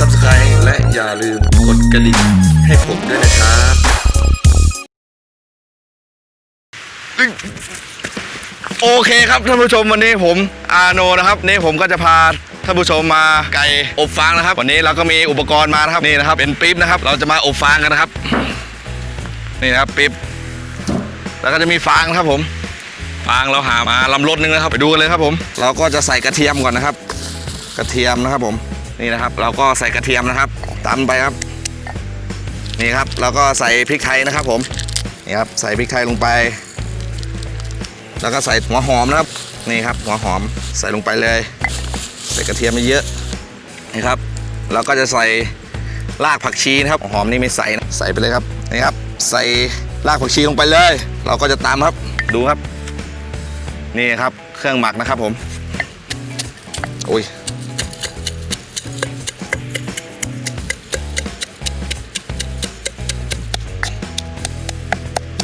อย่าลืมกด subscribe และอย่าลืมกดกระดิ่งให้ผมด้วยนะครับโอเคครับท่านผู้ชมวันนี้ผมอาโนนะครับนี่ผมก็จะพาท่านผู้ชมมาไก่อบฟางนะครับ วันนี้เราก็มีอุปกรณ์มานะครับนี่นะครับเป็นปิ๊บนะครับ เราจะมาอบฟางกันนะครับ นี่นะครับปิ๊บแล้วก็จะมีฟางนะครับผมฟางเราหามาลำรถนึงนะครับ ไปดูกันเลยครับผม เราก็จะใส่กระเทียมก่อนนะครับ กระเทียมนะครับผม นี่นะครับ เราก็ใส่กระเทียมนะครับตำไปครับ นี่ครับเราก็ใส่พริกไทยนะครับ ผมนี่ครับใส่พริกไทยลงไป แล้วก็ใส่หัวหอมนะครับนี่ครับหัวหอมใส่ลงไปเลย ใส่กระเทียมไม่เยอะนี่ครับเราก็จะใส่รากผักชีนะครับหัวหอมนี่ไม่ใส่นะใส่ไปเลยครับนี่ครับ ใส่รากผักชีลงไปเลย เราก็จะตามครับดูครับ นี่ครับเครื่องหมักนะครับผมอุ้ย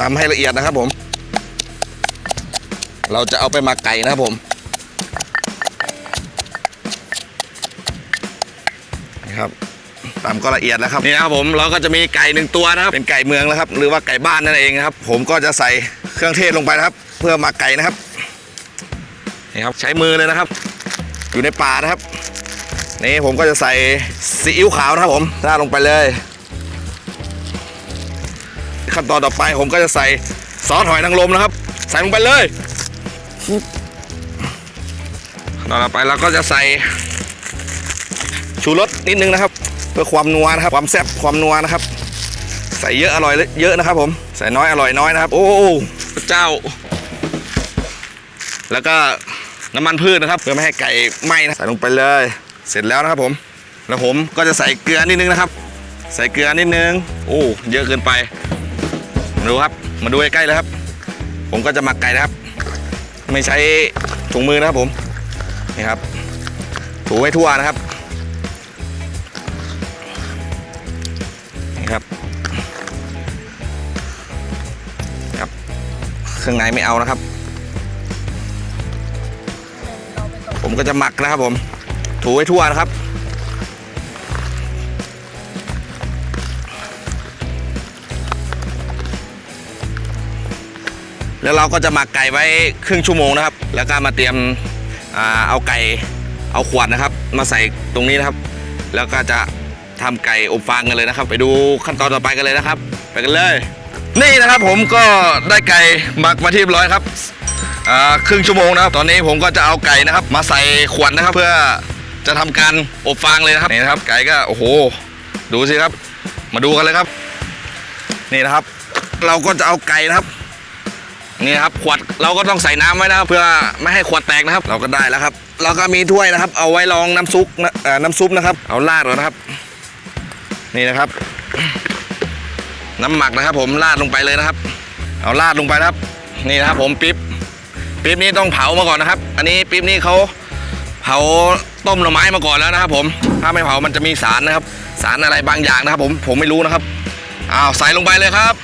ตามให้ละเอียดนะครับผม เราจะเอาไปหมักไก่นะครับผมนี่ครับตามก็ละเอียดนะครับนี่นะครับผมเราก็จะมีไก่หนึ่งตัวนะครับเป็นไก่เมืองนะครับ หรือว่าไก่บ้านนั่นเองนะครับ ผมก็จะใส่เครื่องเทศลงไปนะครับ เพื่อหมักไก่นะครับนี่ครับใช้มือเลยนะครับ อยู่ในป่านะครับนี่ผมก็จะใส่ซีอิ๊วขาวนะครับผมราดลงไปเลย ตอนต่อไปผมก็จะใส่ซอสหอยนางรมนะครับ ใส่ลงไปเลยตอนต่อไปเราก็จะใส่ชูรสนิดนึงนะครับ เพื่อความนัวนะครับ ความแซ่บความนัวนะครับ ใส่เยอะอร่อยเยอะนะครับ ผมใส่น้อยอร่อยน้อยนะครับ โอ้พระเจ้า แล้วก็น้ำมันพืชนะครับ เพื่อไม่ให้ไก่ไหม้นะใส่ลงไปเลย เสร็จแล้วนะครับผมแล้วผมก็จะใส่เกลือนิดนึงนะครับ ใส่เกลือนิดนึง โอ้เยอะเกินไป มาดูครับ มาดูใกล้ๆเลยครับ ผมก็จะหมักไก่นะครับ ไม่ใช้ถุงมือนะครับผมนี่ครับ ถูให้ทั่วนะครับนี่ครับครับเครื่องในไม่เอานะครับ ผมก็จะหมักนะครับผม ถูให้ทั่วนะครับ แล้วเราก็จะหมักไก่ไว้ครึ่งชั่วโมงนะครับ แล้วก็มาเตรียมเอาไก่เอาขวดนะครับ มาใส่ตรงนี้นะครับ แล้วก็จะทำไก่อบฟางกันเลยนะครับ ไปดูขั้นตอนต่อไปกันเลยนะครับ ไปกันเลย นี่นะครับผมก็ได้ไก่หมักมาที่เรียบร้อยครับครึ่งชั่วโมงนะครับ ตอนนี้ผมก็จะเอาไก่นะครับ มาใส่ขวดนะครับ เพื่อจะทำการอบฟางเลยนะครับนี่นะครับ ไก่ก็โอ้โห ดูสิครับ มาดูกันเลยครับ นี่นะครับ เราก็จะเอาไก่นะครับ นี่นะครับขวดเราก็ต้องใส่น้ำไว้นะครับเพื่อไม่ให้ขวดแตกนะครับ เราก็ได้แล้วครับ เราก็มีถ้วยนะครับ เอาไว้รองน้ำซุปนะเอ่อน้ำซุปนะครับ เอาราดก่อนนะครับ นี่นะครับ น้ำหมักนะครับ ผมราดลงไปเลยนะครับ เอาราดลงไปนะครับ นี่นะครับ ผมปิ๊บปิ๊บนี่ต้องเผามาก่อนนะครับ อันนี้ปิ๊บนี่เขาเผาต้มหน่อไม้มาก่อนแล้วนะครับ ผมถ้าไม่เผามันจะมีสารนะครับ สารอะไรบางอย่างนะครับ ผมผมไม่รู้นะครับอ้าวใส่ลงไปเลยครับ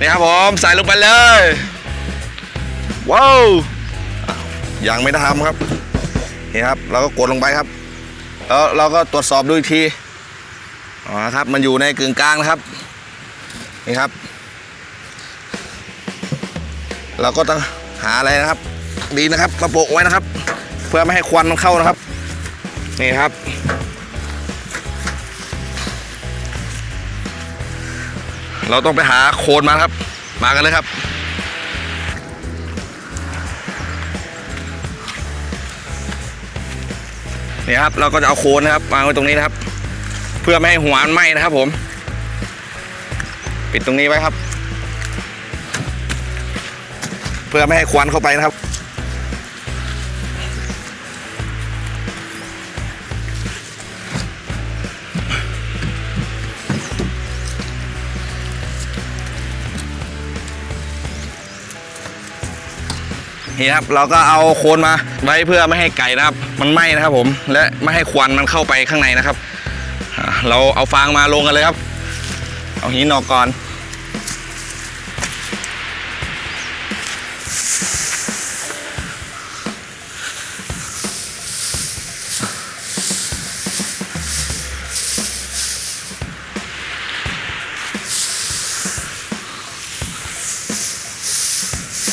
นี่ครับผมใส่ลงไปเลยว้าวอ้าวยังไม่ได้ทำครับนี่ครับ เราก็กดลงไปครับ แล้วเราก็ตรวจสอบดูอีกทีอ๋อครับ มันอยู่ในกึ่งกลางนะครับนี่ครับ เราก็ต้องหาอะไรนะครับ ดีนะครับมาโปะไว้นะครับ เพื่อไม่ให้ควันมันเข้านะครับ นี่ครับ เราต้องไปหาโคนมาครับ มากันเลยครับนี่ครับ เราก็จะเอาโคนนะครับวางไว้ตรงนี้นะครับ เพื่อไม่ให้หัวมันไหม้นะครับ ผม ปิดตรงนี้ไว้ครับ เพื่อไม่ให้ควันเข้าไปนะครับ นี่ครับเราก็เอาโคนมาไว้เพื่อไม่ให้ไก่นะครับ มันไหม้นะครับผมและไม่ให้ควันมันเข้าไปข้างในนะครับ เราเอาฟางมาลงกันเลยครับ เอาหินออกก่อน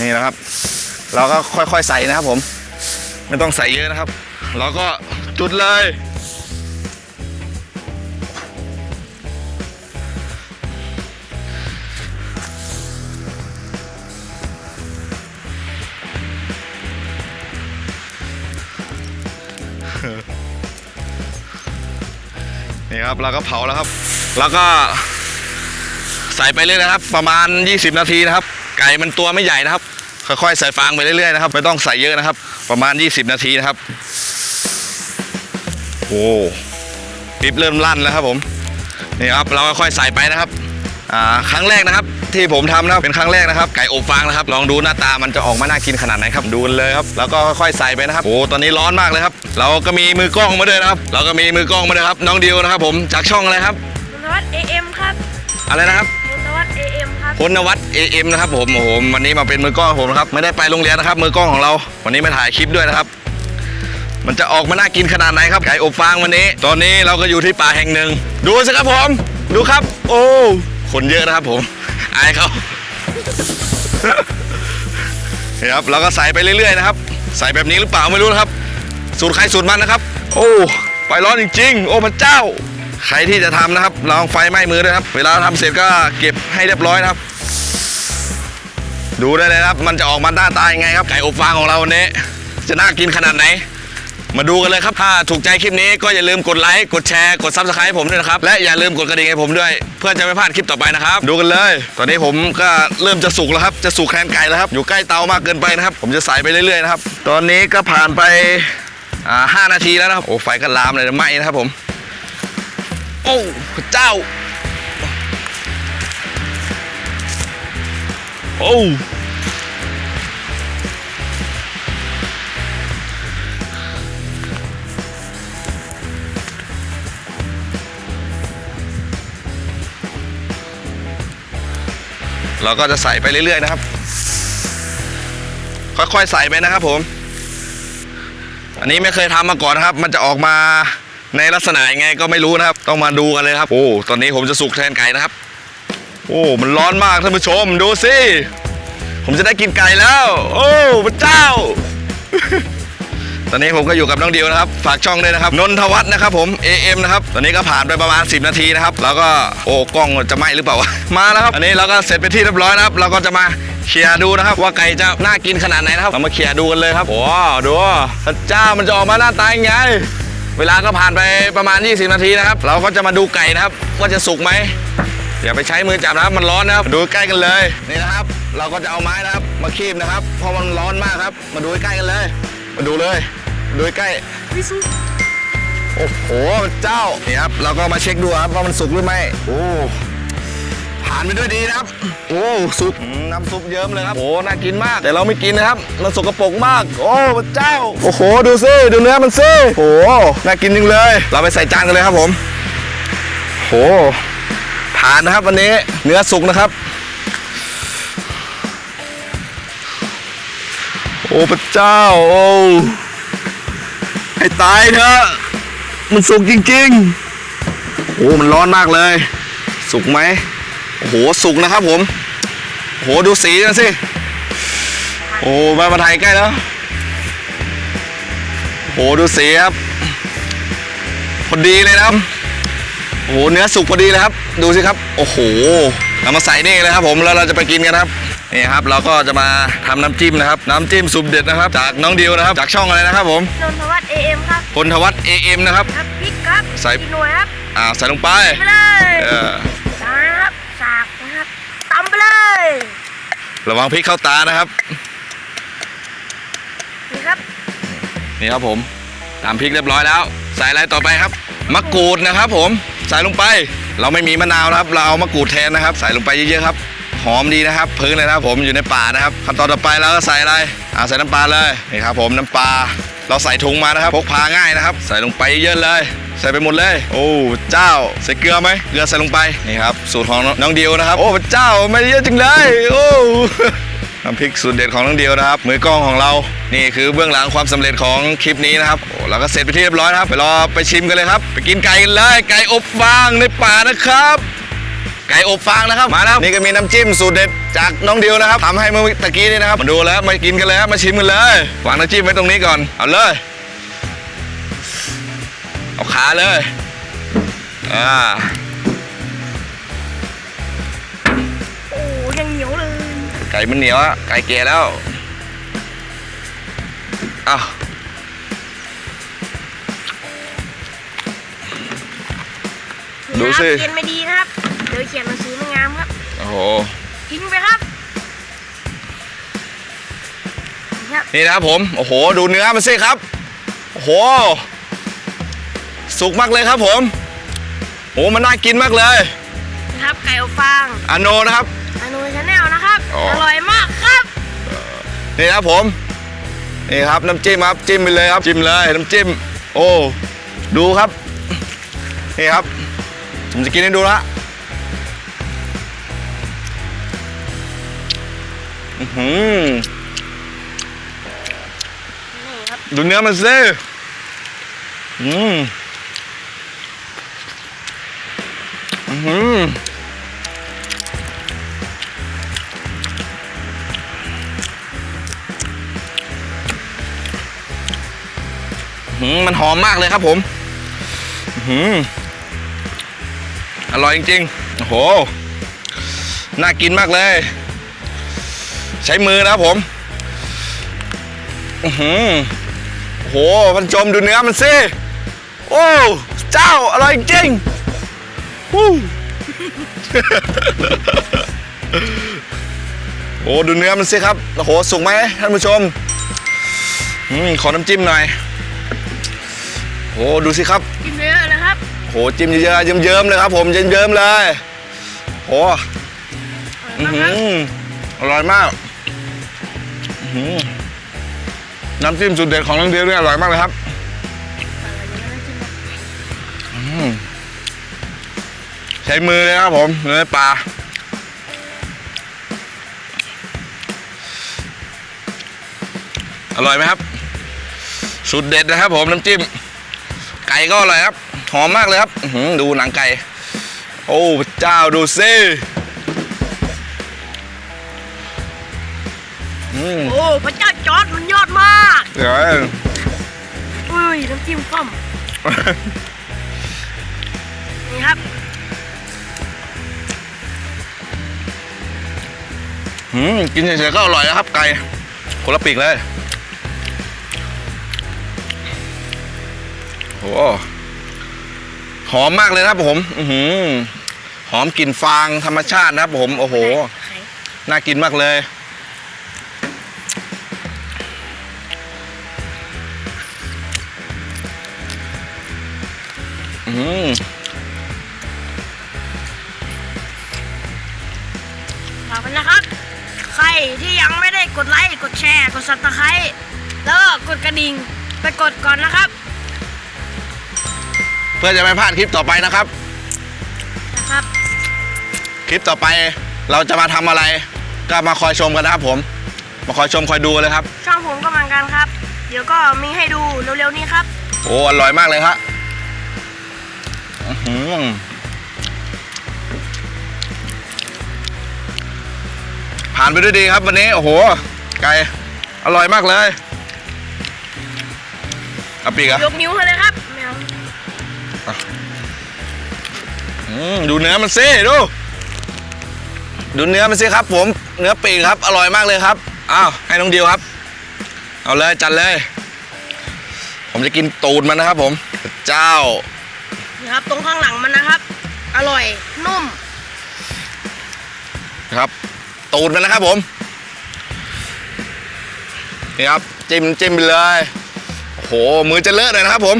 นี่นะครับ เราก็ค่อยๆใส่นะครับผมไม่ต้องใส่เยอะนะครับ เราก็จุดเลย นี่ครับเราก็เผาแล้วครับ แล้วก็ใส่ไปเรื่อยนะครับ ประมาณ 20 นาทีนะครับ ไก่มันตัวไม่ใหญ่นะครับ ค่อยๆใส่ฟางไปเรื่อยๆนะครับไม่ต้องใส่เยอะนะครับ ประมาณ 20 นาทีนะครับโอ้ปิ๊บเริ่มลั่นแล้วครับผมนี่ครับเราค่อยๆใส่ไปนะครับอ่าครั้งแรกนะครับ ที่ผมทำนะครับเป็นครั้งแรกนะครับ ไก่อบฟางนะครับ ลองดูหน้าตามันจะออกมาน่ากินขนาดไหนครับดูกันเลยครับแล้วก็ค่อยๆใส่ไปนะครับโอ้ตอนนี้ร้อนมากเลยครับ เราก็มีมือกล้องมาด้วยนะครับ เราก็มีมือกล้องมาด้วยครับน้องดิวนะครับ ผมจากช่องอะไรครับคุณนวัด AM ครับอะไรนะครับ คุณนวัด AM ครับ พลนวัฒน์ AM นะครับผมโอ้โหวันนี้มาเป็นมือกล้องผมนะครับ ไม่ได้ไปโรงเรียนนะครับ มือกล้องของเรา วันนี้มาถ่ายคลิปด้วยนะครับ มันจะออกมาน่ากินขนาดไหนครับไก่อบฟางวันนี้ ตอนนี้เราก็อยู่ที่ป่าแห่งหนึ่ง ดูสิครับผมดูครับ โอ้คนเยอะนะครับผมอายเขานี่ครับเราก็ใส่ไปเรื่อยๆนะครับ ใส่แบบนี้หรือเปล่าไม่รู้นะครับ สูตรใครสูตรมันนะครับ โอ้ไฟร้อนจริงๆ โอ้พระเจ้า ใครที่จะทำนะครับลองไฟไหม้มือด้วยครับ เวลาทำเสร็จก็เก็บให้เรียบร้อยนะครับ ดูได้เลยครับ มันจะออกมาหน้าตายังไงครับไก่อบฟางของเราวันนี้จะน่ากินขนาดไหน มาดูกันเลยครับ ถ้าถูกใจคลิปนี้ก็อย่าลืมกดไลค์กดแชร์กดซับสไครต์ให้ผมด้วยนะครับ และอย่าลืมกดกระดิ่งให้ผมด้วย เพื่อจะไม่พลาดคลิปต่อไปนะครับ ดูกันเลย ตอนนี้ผมก็เริ่มจะสุกแล้วครับ จะสุกแทนไก่แล้วครับ อยู่ใกล้เตามากเกินไปนะครับ ผมจะใส่ไปเรื่อยๆนะครับ ตอนนี้ก็ผ่านไปห้านาทีแล้วนะครับโอ้ไฟก็ลามเลยไหมนะครับผม โอ้พระเจ้า โอ้เราก็จะใส่ไปเรื่อยๆนะครับ ค่อยๆใส่ไปนะครับผม อันนี้ไม่เคยทำมาก่อนนะครับ มันจะออกมา ในลักษณะยังไงก็ไม่รู้นะครับ ต้องมาดูกันเลยครับ โอ้ตอนนี้ผมจะสุกแทนไก่นะครับ โอ้มันร้อนมากท่านผู้ชมดูสิผมจะได้กินไก่แล้ว โอ้พระเจ้า ตอนนี้ผมก็อยู่กับน้องดิวนะครับ ฝากช่องด้วยนะครับ นนทวัฒน์นะครับผม AM นะครับ ตอนนี้ก็ผ่านไปประมาณ 10 นาทีนะครับ แล้วก็โอ้กล้องจะไหมหรือเปล่า มาแล้วครับ อันนี้เราก็เสร็จไปที่เรียบร้อยนะครับ เราก็จะมาเคลียร์ดูนะครับ ว่าไก่จะน่ากินขนาดไหนนะครับ เรามาเคลียร์ดูกันเลยครับ โอ้ดูพระเจ้ามันจะออกมาหน้าตายังไง เวลาก็ผ่านไปประมาณ 20 นาทีนะครับ เราก็จะมาดูไก่นะครับ ว่าจะสุกไหมอย่าไปใช้มือจับนะครับมันร้อนนะครับดูใกล้กันเลยนี่นะครับ เราก็จะเอาไม้นะครับ มาคีบนะครับเพราะมันร้อนมากครับ มาดูใกล้กันเลย มาดูเลย ดูใกล้วิสุโอ้โหเจ้านี่ครับเราก็มาเช็คดูครับว่ามันสุกหรือไม่โอ้ ผ่านไปด้วยดีนะครับ โอ้สุกอืมน้ำซุปเยิ้มเลยครับโอ้น่ากินมาก แต่เราไม่กินนะครับ มันสกปรกมาก โอ้พระเจ้า โอ้โห ดูสิดูเนื้อมันสิโอ้โหน่ากินจริงเลย เราไปใส่จานกันเลยครับผมโหผ่านนะครับวันนี้เนื้อสุกนะครับ โอ้พระเจ้า โอ้ให้ตายเถอะมันสุกจริงๆ โอ้มันร้อนมากเลย สุกไหม โอ้โหสุกนะครับผมโอ้โหดูสีนะสิโอ้มามาถ่ายใกล้แล้วโอ้โหดูสีครับพอดีเลยนะครับโอ้โหเนื้อสุกพอดีเลยครับ ดูสิครับโอ้โหเรามาใส่นี่เลยครับผมแล้วเราจะไปกินกันครับนี่ครับเราก็จะมาทำน้ำจิ้มนะครับ น้ำจิ้มสุดเด็ดนะครับ จากน้องดิวนะครับ จากช่องอะไรนะครับผมนนทวัฒน์ AM ครับพลทวัฒน์ AM นะครับครับพริกครับใส่กี่หน่วยครับอ่าใส่ลงไปไปเลย เออ สามครับสากนะครับตำไปเลย ระวังพริกเข้าตานะครับ นี่ครับ นี่ครับผมตามพริกเรียบร้อยแล้ว ใส่อะไรต่อไปครับ มะกรูดนะครับ ผม ใส่ลงไป เราไม่มีมะนาวนะครับ เราเอามะกรูดแทนนะครับ ใส่ลงไปเยอะๆครับ หอมดีนะครับพึ่งเลยนะครับ ผมอยู่ในป่านะครับ ขั้นตอนต่อไปเราก็ใส่อะไรอ่าใส่น้ำปลาเลย นี่ครับ ผมน้ำปลา เราใส่ถุงมานะครับ พกพาง่ายนะครับ ใส่ลงไปเยอะเลย ใส่ไปหมดเลย โอ้เจ้าใส่เกลือไหมเกลือใส่ลงไปนี่ครับสูตรของน้องเดียวนะครับ โอ้เจ้าไม่เยอะจริงเลยโอ้น้ำพริกสูตรเด็ดของน้องเดียวนะครับมือกล้องของเรา นี่คือเบื้องหลังความสำเร็จของคลิปนี้นะครับโอ้เราก็เสร็จไปที่เรียบร้อยนะครับไปรอไปชิมกันเลยครับ ไปกินไก่กันเลยไก่อบฟางในป่านะครับไก่อบฟางนะครับมาแล้วนี่ก็มีน้ำจิ้มสูตรเด็ดจากน้องดิวนะครับทำให้เมื่อตะกี้นี่นะครับมาดูแล้วมากินกันเลยครับมาชิมกันเลย วางน้ำจิ้มไว้ตรงนี้ก่อนเอาเลย เอาขาเลย อ่า โอ้ยังเหนียวเลย ไก่มันเหนียวอะไก่แก่แล้ว อ้าวดูสิเขียนไม่ดีนะครับ เดี๋ยวเขียนหนังสือไม่งามครับ โอ้โห ทิ้งไปครับนี่ครับ นี่นะครับผม โอ้โห ดูเนื้อมันสิครับ โอ้โห สุกมากเลยครับผมโอ้มันน่ากินมากเลยนะครับไก่อบฟางอาโนนะครับ อนุชาแนลนะครับ อ๋ออ อร่อยมากครับ นี่นะครับผมนี่ครับน้ำจิ้มครับจิ้มไปเลยครับจิ้มเลยน้ำจิ้ม โอ้ดูครับนี่ครับผมจะกินให้ดูละอื้อหือนี่ครับ ดูเนื้อมันสิอืมอื้อหืออื้อหือ มันหอมมากเลยครับผมอร่อยจริงๆ โอ้โห น่ากินมากเลย ใช้มือนะครับผมโอ้โหพันชมดูเนื้อมันสิ โอ้ เจ้า อร่อยจริง วู้ โอ้ดูเนื้อมันสิครับโอ้โหสุกไหมท่านผู้ชมอืมขอน้ำจิ้มหน่อยโอ้ดูสิครับกินเยอะเลยครับ โหจิ้มเยอะๆเยิ้มๆเลยครับ ผมเยิ้มๆเลยโอ้อร่อยอื้อมากหืครับออร่อยมากอื้อหือน้ำจิ้มสุดเด็ดของน้องเดียวเนี่ยอร่อยมากเลยครับ ใช้มือเลยครับผมเนื้อปลาอร่อยไหมครับสุดเด็ดนะครับ ผมน้ำจิ้ม ไก่ก็อร่อยครับ หอมมากเลยครับอื้อหือดูหนังไก่ โอ้พระเจ้าดูสิอืมโอ้พระเจ้าจอร์ดมันยอดมากเดี๋ยวอุ้ยน้ำจิ้มฟ้อมนี่ครับ อืมกินเฉยๆก็อร่อยนะครับ ไก่คนละปีกเลยโอ้หอมมากเลยนะครับผม อืหอมกลิ่นฟางธรรมชาตินะครับผม โอ้โห น่ากินมากเลย อืม กดไลค์ กดแชร์ กดซับสไครต์แล้วก็กดกระดิ่ง ไปกดก่อนนะครับ เพื่อจะไม่พลาดคลิปต่อไปนะครับ นะครับ คลิปต่อไปเราจะมาทำอะไร ก็มาคอยชมกันนะครับผม มาคอยชมคอยดูเลยครับ ช่องผมก็เหมือนกันครับ เดี๋ยวก็มีให้ดูเร็วๆนี้ครับ โอ้ อร่อยมากเลยครับอื้อหือ ผ่านไปด้วยดีครับวันนี้ โอ้โห ไก่ อร่อยมากเลยเอาปีกเหรอะยกนิ้วให้เลยครับแมวอืมดูเนื้อมันสิดู ดูเนื้อมันสิครับผม เนื้อปีกครับ อร่อยมากเลยครับ อ้าว ให้น้องดิวครับ เอาเลยจัดเลย ผมจะกินตูดมันนะครับผม เจ้า นี่ครับ ตรงข้างหลังมันนะครับ อร่อย นุ่มนะครับ ตูดมันนะครับผมนี่ครับจิ้มจิ้มไปเลยโอ้โหมือจะเลอะเลยนะครับผม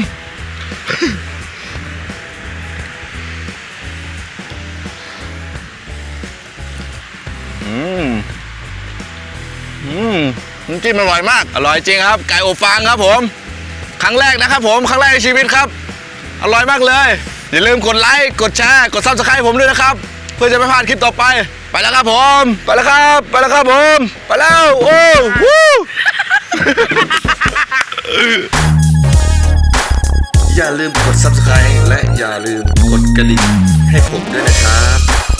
อืมอืมจิ้มอร่อยมาก อร่อยจริงครับ ไก่อบฟางครับผม ครั้งแรกนะครับผม ครั้งแรกในชีวิตครับ อร่อยมากเลย อย่าลืมกดไลค์ กดแชร์ กดซับสไครต์ผมด้วยนะครับ เพื่อจะไม่พลาดคลิปต่อไปไปแล้วครับผม ไปแล้วครับ ไปแล้วครับผม ไปแล้ว โอ้วู้อย่าลืมกด subscribe และอย่าลืมกดกระดิ่งให้ผมด้วยนะครับ